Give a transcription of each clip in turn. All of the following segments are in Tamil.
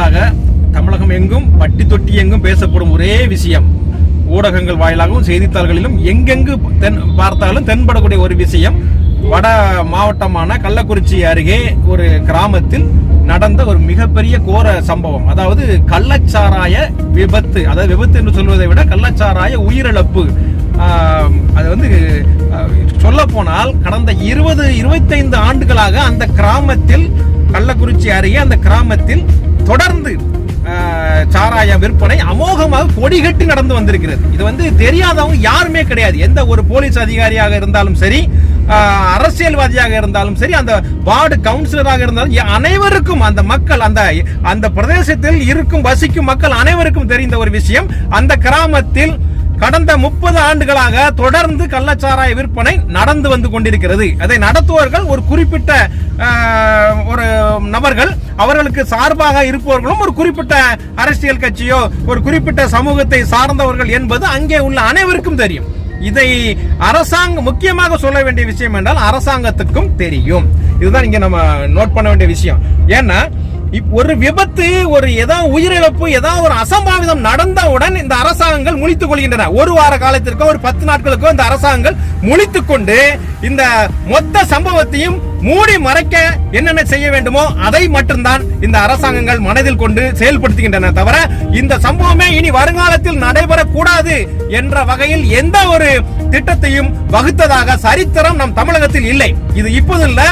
நாட்களாக தமிழகம் எங்கும் பட்டி தொட்டி எங்கும் பேசப்படும் ஒரே விஷயம். ஊடகங்கள் வாயிலாகவும் செய்தித்தாள்களிலும் எங்கெங்கு தென் பார்த்தாலும் தென்படக்கூடிய ஒரு விஷயம். வட மாவட்டமான கள்ளக்குறிச்சி அருகே ஒரு கிராமத்தில் நடந்த ஒரு மிகப்பெரிய கோர சம்பவம். அதாவது கள்ளச்சாராய விபத்து. அதாவது விபத்து என்று சொல்வதை விட கள்ளச்சாராய உயிரிழப்பு. ஆஹ், அது வந்து சொல்ல போனால் கடந்த இருபது இருபத்தைந்து ஆண்டுகளாக அந்த கிராமத்தில் கள்ளக்குறிச்சி அருகே அந்த கிராமத்தில் தொடர்ந்து சாராய விற்பனை அமோகமாக கொடிகட்டி நடந்து வந்திருக்கிறது. இது வந்து தெரியாதவங்க யாருமே கிடையாது. எந்த ஒரு போலீஸ் அதிகாரியாக இருந்தாலும் சரி அரசியல்வாதியாக இருந்தாலும் சரி அந்த வார்டு கவுன்சிலராக இருந்தாலும் அனைவருக்கும் அந்த மக்கள் அந்த அந்த பிரதேசத்தில் இருக்கும் வசிக்கும் மக்கள் அனைவருக்கும் தெரிந்த ஒரு விஷயம் அந்த கிராமத்தில் கடந்த முப்பது ஆண்டுகளாக தொடர்ந்து கள்ளச்சாராய விற்பனை நடந்து வந்து கொண்டிருக்கிறது. அதை நடத்துவர்கள் ஒரு குறிப்பிட்ட ஒரு நபர்கள் அவர்களுக்கு சார்பாக இருப்பவர்களும் ஒரு குறிப்பிட்ட அரசியல் கட்சியோ ஒரு குறிப்பிட்ட சமூகத்தை சார்ந்தவர்கள் என்பது அங்கே உள்ள அனைவருக்கும் தெரியும். இதை அரசாங்கம் முக்கியமாக சொல்ல வேண்டிய விஷயம் என்றால் அரசாங்கத்துக்கும் தெரியும். இதுதான் இங்க நம்ம நோட் பண்ண வேண்டிய விஷயம். ஏன்னா இப்- ஒரு விபத்து ஒரு ஏதாவது உயிரிழப்பு ஏதாவது ஒரு அசம்பாவிதம் நடந்தவுடன் இந்த அரசாங்கங்கள் முழித்துக் கொள்கின்றன. ஒரு வார காலத்திற்கோ ஒரு பத்து நாட்களுக்கோ இந்த அரசாங்கங்கள் முழித்துக் கொண்டு இந்த மொத்த சம்பவத்தையும் மூடி மறைக்க என்னென்ன செய்ய வேண்டுமோ அதை மட்டும்தான் இந்த அரசாங்கங்கள் மனதில் கொண்டு செயல்படுத்துகின்றன தவிர இந்த சம்பவமே இனி வருங்காலத்தில் நடைபெறக்கூடாது என்ற வகையில் எந்த ஒரு திட்டத்தையும் வகுத்ததாக சரித்திரம் நம் தமிழகத்தில் இல்லை. இது இப்போது இல்ல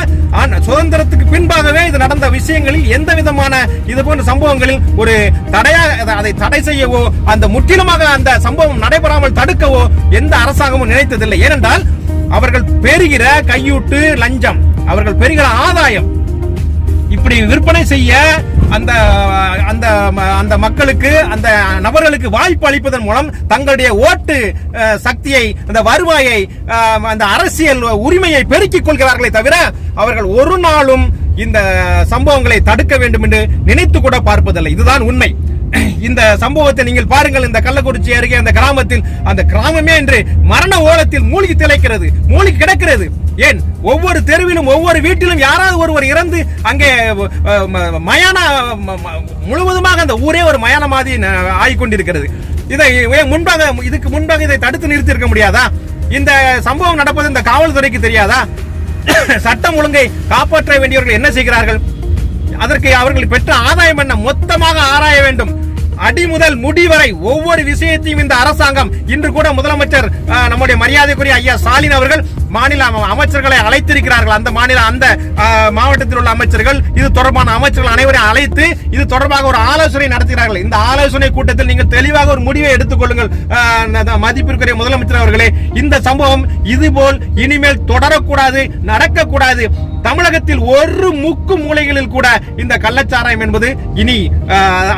சுதந்திரத்துக்கு பின்பாகவே இது நடந்த விஷயங்களில் எந்த விதமான இது போன்ற சம்பவங்களில் ஒரு தடையாக அதை தடை செய்யவோ அந்த முற்றிலுமாக அந்த சம்பவம் நடைபெறாமல் தடுக்கவோ எந்த அரசாங்கமும் நினைத்ததில்லை. ஏனென்றால் அவர்கள் பெறுகிற கையூட்டு லஞ்சம் அவர்கள் பெறுகிற ஆதாயம். இப்படி விற்பனை செய்ய அந்த அந்த அந்த மக்களுக்கு அந்த நபர்களுக்கு வாய்ப்பு அளிப்பதன் மூலம் தங்களுடைய ஓட்டு சக்தியை அந்த வருவாயை அந்த அரசியல் உரிமையை பெருக்கிக் கொள்கிறார்களே தவிர அவர்கள் ஒரு நாளும் இந்த சம்பவங்களை தடுக்க வேண்டும் என்று நினைத்து கூட பார்ப்பதில்லை. இதுதான் உண்மை. இந்த சம்பவத்தை நீங்கள் பாருங்கள். இந்த கள்ளக்குறிச்சி அருகே அந்த கிராமத்தில் அந்த கிராமமே என்று மரண ஓலத்தில் மூழ்கி திளைக்கிறது மூழ்கி கிடக்கிறது. ஏன்? ஒவ்வொரு தெருவிலும் ஒவ்வொரு வீட்டிலும் யாராவது ஒருவர் இறந்து அங்கே மயான முழுவதுமாக அந்த ஊரே ஒரு மயான மாதிரி ஆகிக்கொண்டிருக்கிறது. இதை முன்பாக இதுக்கு முன்பாக இதை தடுத்து நிறுத்தி இருக்க முடியாதா? இந்த சம்பவம் நடப்பது இந்த காவல்துறைக்கு தெரியாதா? சட்டம் ஒழுங்கை காப்பாற்ற வேண்டியவர்கள் என்ன செய்கிறார்கள்? அதற்கு அவர்கள் பெற்ற ஆதாயம் என்ன? மொத்தமாக ஆராய வேண்டும். அடி முதல் முடி வரை ஒவ்வொரு விஷயத்தையும் இந்த அரசாங்கம் இன்று கூட முதலமைச்சர் நம்முடைய மரியாதைக்குரிய ஐயா ஸ்டாலின் அவர்கள் மாநில அமைச்சர்களை அழைத்திருக்கிறார்கள். அந்த மாநில அந்த மாவட்டத்தில் உள்ள அமைச்சர்கள் இது தொடர்பான அமைச்சர்கள் அனைவரையும் அழைத்து இது தொடர்பாக ஒரு ஆலோசனை நடத்துகிறார்கள். இந்த ஆலோசனை கூட்டத்தில் நீங்கள் தெளிவாக ஒரு முடிவை எடுத்துக்கொள்ளுங்கள் மதிப்பிற்குரிய முதலமைச்சர் அவர்களே. இந்த சம்பவம் இதுபோல் இனிமேல் தொடரக்கூடாது நடக்கக்கூடாது. தமிழகத்தில் ஒரு முக்கு மூலைகளில் கூட இந்த கள்ளச்சாராயம் என்பது இனி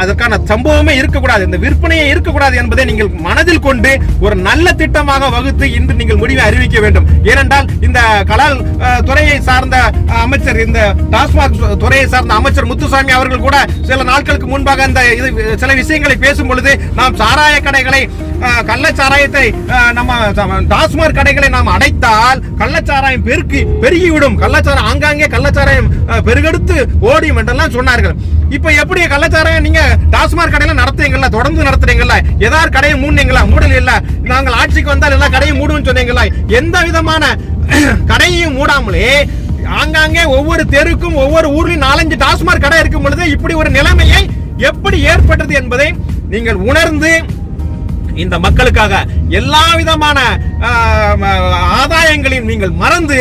அதற்கான சம்பவமே இருக்கக்கூடாது. இந்த விற்பனையே இருக்கக்கூடாது என்பதை நீங்கள் மனதில் கொண்டு ஒரு நல்ல திட்டமாக வகுத்து இன்று நீங்கள் முடிவை அறிவிக்க வேண்டும். ஏனென்றால் இந்த கலால் துறையை சார்ந்த அமைச்சர் இந்த டாஸ்மாக் துறையை சார்ந்த அமைச்சர் முத்துசாமி அவர்கள் கூட சில நாட்களுக்கு முன்பாக இந்த இது சில விஷயங்களை பேசும் பொழுது நாம் சாராய கடைகளை கள்ளச்சாராயத்தை நம்ம டாஸ்மாக் கடைகளை நாம் அடைத்தால் கள்ளச்சாராயம் பெருக்கி பெருகிவிடும். கள்ளச்சாராயம் ஆங்காங்கே கள்ளச்சாராயம் பெருகெடுத்து ஓடியும் என்றெல்லாம் சொன்னார்கள். இப்ப எப்படி கள்ளச்சாராயம் நீங்க டாஸ்மாக் கடையில நடத்துறீங்கல்ல தொடர்ந்து நடத்துறீங்கல்ல? ஏதாவது கடையை மூடுனீங்களா? மூடல இல்ல. நாங்கள் ஆட்சிக்கு வந்தால் எல்லா கடையும் மூடுவோம் சொன்னீங்களா? எந்த விதமான கடையையும் மூடாமலே ஆங்காங்கே ஒவ்வொரு தெருக்கும் ஒவ்வொரு ஊர்லயும் நாலஞ்சு டாஸ்மாக் கடை இருக்கும் பொழுது இப்படி ஒரு நிலைமையை எப்படி ஏற்பட்டது என்பதை நீங்கள் உணர்ந்து இந்த மக்களுக்காக எல்லா விதமான ஆஹ், ஆதாயங்களையும் நீங்கள் மறந்து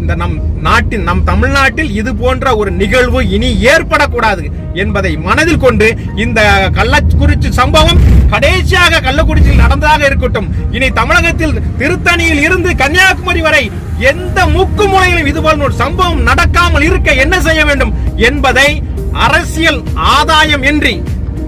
இந்த நம் நாட்டின் நம் தமிழ்நாட்டில் இது போன்ற ஒரு நிகழ்வு இனி ஏற்படக்கூடாது என்பதை மனதில் கொண்டு இந்த கள்ளக்குறிச்சி சம்பவம் கடைசியாக கள்ளக்குறிச்சியில் நடந்ததாக இருக்கட்டும். இனி தமிழகத்தில் திருத்தணியில் இருந்து கன்னியாகுமரி வரை எந்த முக்கு முனையிலும் இது போன்ற ஒரு சம்பவம் நடக்காமல் இருக்க என்ன செய்ய வேண்டும் என்பதை அரசியல் ஆதாயம் இன்றி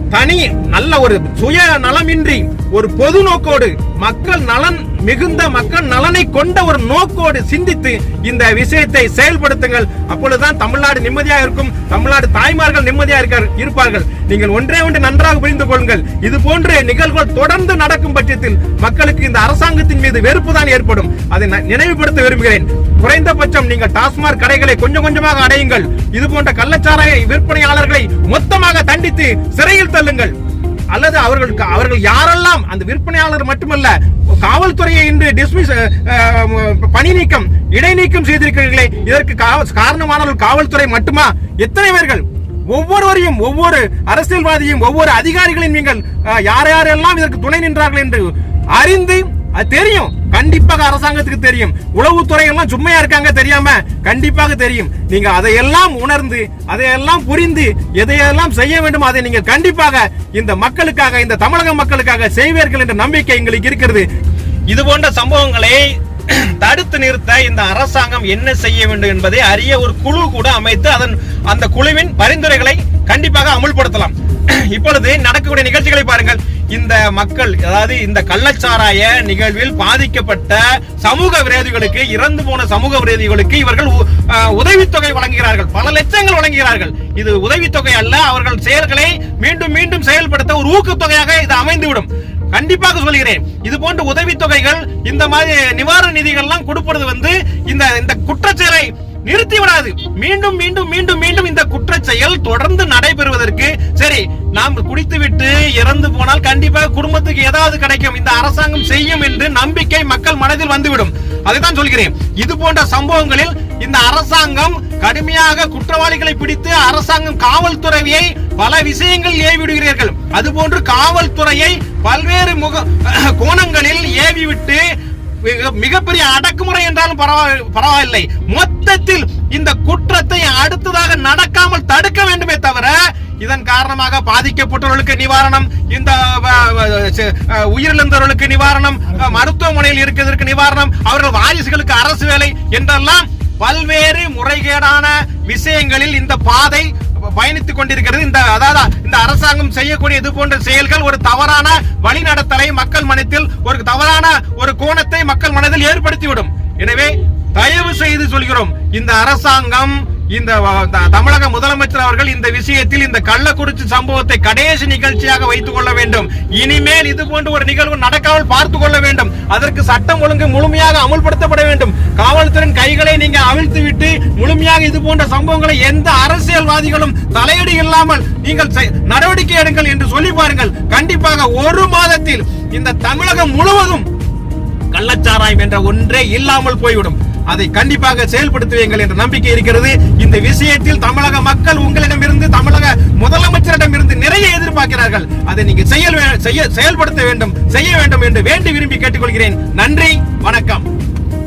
தனி நல்ல ஒரு சுய நலமின்றி ஒரு பொது நோக்கோடு மக்கள் நலன் மிகுந்த மக்கள் நலனை கொண்ட ஒரு நோக்கோடு சிந்தித்து இந்த விஷயத்தை செயல்படுத்துங்கள். அப்பொழுதுதான் தமிழ்நாடு நிம்மதியாக இருக்கும். தமிழ்நாடு தாய்மார்கள் நிம்மதியாக இருக்கார்- இருப்பார்கள். நீங்கள் ஒன்றே ஒன்று நன்றாக புரிந்து கொள்ளுங்கள். இது போன்ற நிகழ்வுகள் தொடர்ந்து நடக்கும் பட்சத்தில் மக்களுக்கு இந்த அரசாங்கத்தின் மீது வெறுப்பு தான் ஏற்படும். அதை நினைவுபடுத்த விரும்புகிறேன். குறைந்தபட்சம் நீங்கள் டாஸ்மாக் கடைகளை கொஞ்சம் கொஞ்சமாக அடையுங்கள். இது போன்ற கள்ளச்சாராய விற்பனையாளர்களை மொத்தமாக தண்டித்து சிறையில் தள்ளுங்கள். அல்லது அவர்களுக்கு அவர்கள் யாரெல்லாம் அந்த விற்பனையாளர் மட்டுமல்ல காவல்துறையை இன்று டிஸ்மிஸ் பணி நீக்கம் இடைநீக்கம் செய்திருக்கிறீர்களே இதற்கு கா- காரணமானவர்கள் காவல்துறை மட்டுமா? எத்தனை பேர்கள்? ஒவ்வொருவரையும் ஒவ்வொரு அரசியல்வாதியும் ஒவ்வொரு அதிகாரிகளையும் நீங்கள் யார் யாரெல்லாம் இதற்கு துணை நின்றார்கள் என்று அறிந்து அது தெரியும். கண்டிப்பாக அரசாங்கத்துக்கு தெரியும். உளவுத்துறை எல்லாம் சும்மையா இருக்காங்க தெரியாம கண்டிப்பாக தெரியும். நீங்க அதையெல்லாம் உணர்ந்து அதையெல்லாம் புரிந்து எதையெல்லாம் செய்ய வேண்டும் அதை நீங்கள் கண்டிப்பாக இந்த மக்களுக்காக இந்த தமிழக மக்களுக்காக செய்வீர்கள் என்ற நம்பிக்கை எங்களுக்கு இருக்கிறது. இது போன்ற சம்பவங்களை தடுத்து நிறுத்த இந்த அரசாங்கம் என்ன செய்ய வேண்டும் என்பதை அறிய ஒரு குழு கூட அமைத்து அதன் அந்த குழுவின் பரிந்துரைகளை கண்டிப்பாக அமுல்படுத்தலாம். இப்பொழுது நடக்கக்கூடிய நிகழ்ச்சிகளை பாருங்கள். இந்த மக்கள் அதாவது இந்த கள்ளச்சாராய நிகழ்வில் பாதிக்கப்பட்ட சமூக விரோதிகளுக்கு இறந்து போன சமூக விரோதிகளுக்கு இவர்கள் உதவித்தொகை வழங்குகிறார்கள். பல லட்சங்கள் வழங்குகிறார்கள். இது உதவித்தொகை அல்ல அவர்கள் செயல்களை மீண்டும் மீண்டும் செயல்படுத்த ஒரு ஊக்கத்தொகையாக இது அமைந்துவிடும். கண்டிப்பாக சொல்கிறேன். இது போன்ற உதவித்தொகைகள் இந்த மாதிரி நிவாரண நிதிகள்லாம் கொடுப்பது வந்து இந்த இந்த குற்றச்செயலை நிறுத்தி விடாது மீண்டும் மீண்டும் மீண்டும் மீண்டும் இந்த குற்ற செயல் தொடர்ந்து நடைபெறுவதற்கு சரி நாம் குடித்துவிட்டு இறந்து போனால் கண்டிப்பாக குடும்பத்துக்கு ஏதாவது கிடைக்கும். இந்த அரசாங்கம் செய்யும் என்று நம்பிக்கை மக்கள் மனதில் வந்துவிடும். அதைத்தான் சொல்கிறேன். இது போன்ற சம்பவங்களில் இந்த அரசாங்கம் கடுமையாக குற்றவாளிகளை பிடித்து அரசாங்கம் காவல்துறையை பல விஷயங்கள் ஏவிடுகிறீர்கள். அதுபோன்று காவல்துறையை பல்வேறு முக கோணங்களில் ஏவிவிட்டு மிக- மிகப்பெரிய அடக்குமுறை என்றாலும் பரவாயில்லை. மொத்தத்தில் இந்த குற்றத்தை அடுத்ததாக நடக்காமல் தடுக்க வேண்டுமே தவிர இதன் காரணமாக பாதிக்கப்பட்டவர்களுக்கு நிவாரணம் இந்த அஹ், உயிரிழந்தவர்களுக்கு நிவாரணம் அஹ், மருத்துவமனையில் இருக்கிறதற்கு நிவாரணம் அவர்கள் வாரிசுகளுக்கு அரசு வேலை என்றெல்லாம் பல்வேறு முறைகேடான விஷயங்களில் இந்த பாதை பயணித்துக் கொண்டிருக்கிறது. இந்த அதாவது இந்த அரசாங்கம் செய்யக்கூடிய இது போன்ற செயல்கள் ஒரு தவறான வழிநடத்தலை மக்கள் மனத்தில் ஒரு தவறான ஒரு கோணத்தை மக்கள் மனதில் ஏற்படுத்திவிடும். எனவே தயவு செய்து சொல்கிறோம் இந்த அரசாங்கம் இந்த தமிழக முதலமைச்சர் அவர்கள் இந்த விஷயத்தில் இந்த கள்ளக்குறிச்சி சம்பவத்தை கடைசி நிகழ்ச்சியாக வைத்துக் கொள்ள வேண்டும். இனிமேல் இது போன்ற ஒரு நிகழ்வு நடக்காமல் பார்த்துக் கொள்ள வேண்டும். அதற்கு சட்டம் ஒழுங்கு முழுமையாக அமுல்படுத்தப்பட வேண்டும். அவிழ்த்து விட்டு முழுமையாக இது போன்ற சம்பவங்களை எந்த அரசியல்வாதிகளும் தலையீடு இல்லாமல் நீங்கள் செய்- நடவடிக்கை எடுங்கள் என்று சொல்லி பாருங்கள். கண்டிப்பாக ஒரு மாதத்தில் இந்த தமிழகம் முழுவதும் கள்ளச்சாராயம் என்ற ஒன்றே இல்லாமல் போய்விடும். அதை கண்டிப்பாக செயல்படுத்துவீங்கள் என்ற நம்பிக்கை இருக்கிறது. இந்த விஷயத்தில் தமிழக மக்கள் உங்களிடம் இருந்து தமிழக முதலமைச்சரிடம் இருந்து நிறைய எதிர்பார்க்கிறார்கள். அதை நீங்க செயல் செய்ய செயல்படுத்த வேண்டும் செய்ய வேண்டும் என்று வேண்டி விரும்பி கேட்டுக்கொள்கிறேன். நன்றி வணக்கம்.